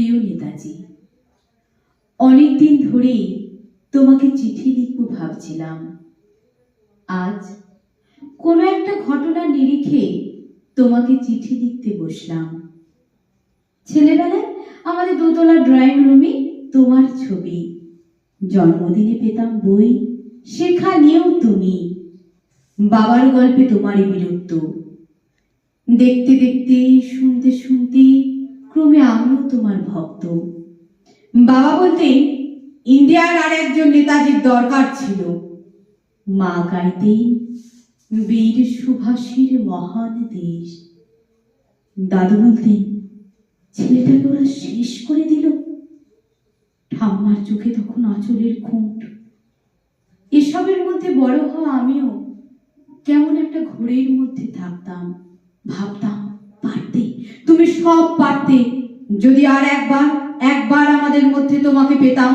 প্রিয় নেতাজি, অনেকদিন ধরেই তোমাকে চিঠি লিখব ভাবছিলাম। আজ কোনো একটা ঘটনার নিরিখে তোমাকে চিঠি লিখতে বসলাম। ছেলেবেলায় আমাদের দোতলা ড্রয়িং রুমে তোমার ছবি, জন্মদিনে পেতাম বই, শেখা নিয়েও তুমি, বাবার গল্পে তোমারই বিরক্ত। দেখতে দেখতে, শুনতে শুনতে ভক্ত। বাবা বলতেন, ইন্ডিয়ার আর একজন নেতাজির দরকার ছিল। মা গাইতেন, বীর সুভাষীর মহান দেশ। দাদু বলতেন ছেলেটাকে ওরা শেষ করে দিল? ঠাম্মার চোখে তখন আঁচলের খুঁট। এসবের মধ্যে বড় হওয়া আমিও কেমন একটা ঘোরের মধ্যে থাকতাম, ভাবতাম, পারতে, তুমি সব পারতে। যদি আর একবার একবার আমাদের মধ্যে তোমাকে পেতাম